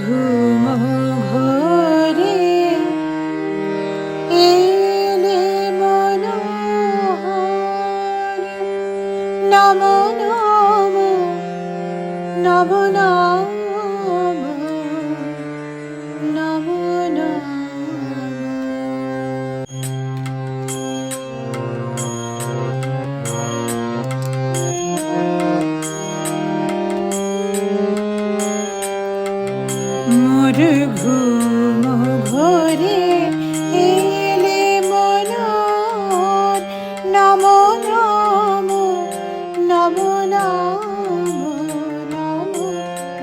ঘুম নম নম নম নম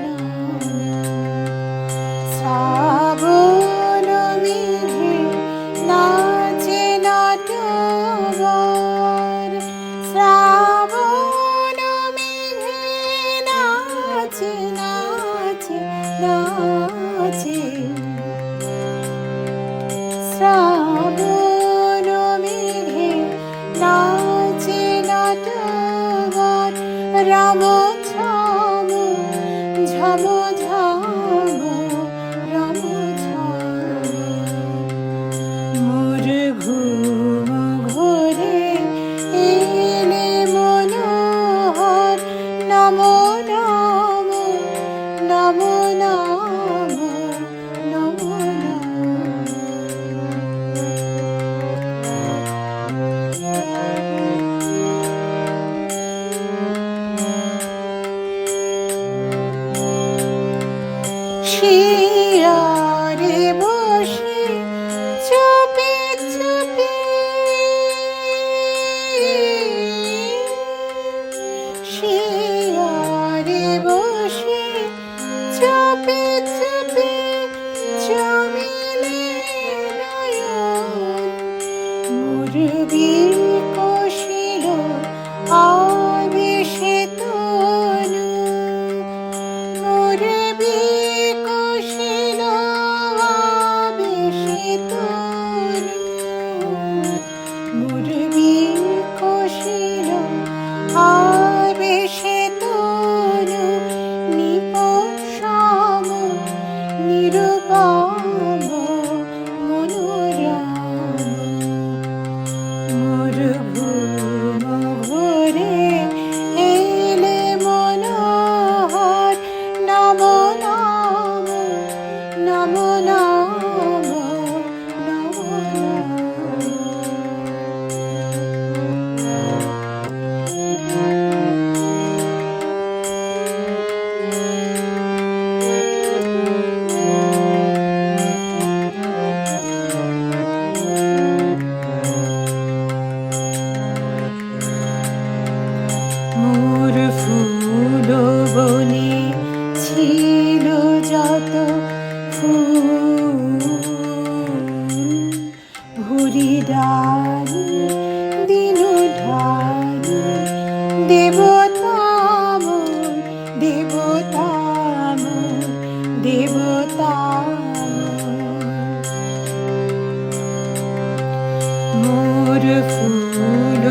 নম শ্রাবণ মেঘে নাচে নটবর শ্রাবণ মেঘে নাচে নাচে নাচে। 너무 শিয়ারে বসে চুপি চুপি। শিয়ারে বসে চুপি চুপি চমিলে নয়ন। মুরবি কষিল বনে ছিল যত ফুল ডাল দিন ঢাল দেবতাম দেবতাম দেবতাম মোর ফুল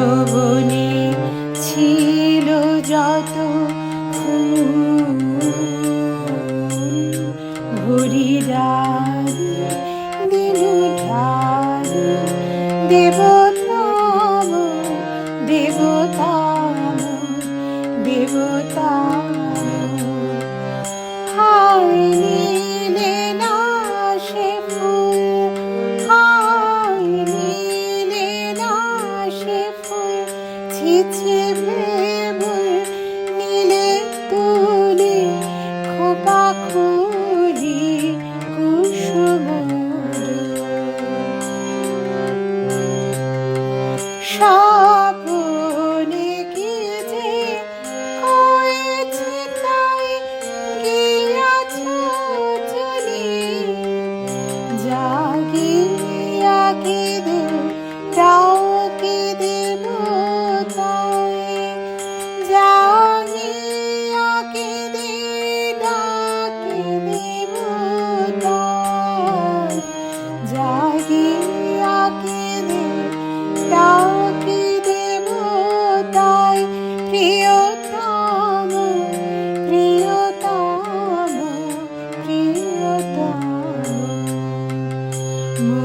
ডাল দিল ঢাল দেবতাম দেবতাম দেবতাম। হায় নীলে না সে ফুল, হায় নীলে না সে ফুল ছিছে ভেবে